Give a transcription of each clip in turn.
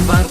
Move.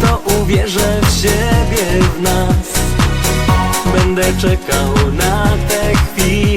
To uwierzę w siebie, w nas. Będę czekał na te chwile.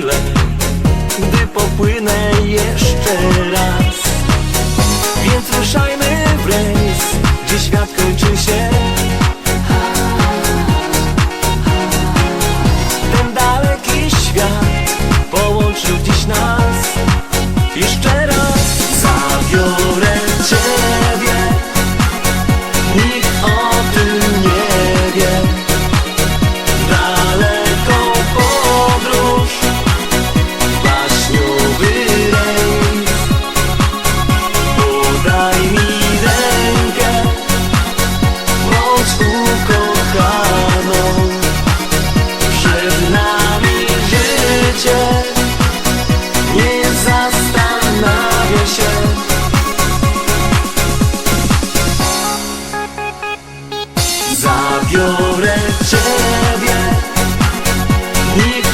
Nigga.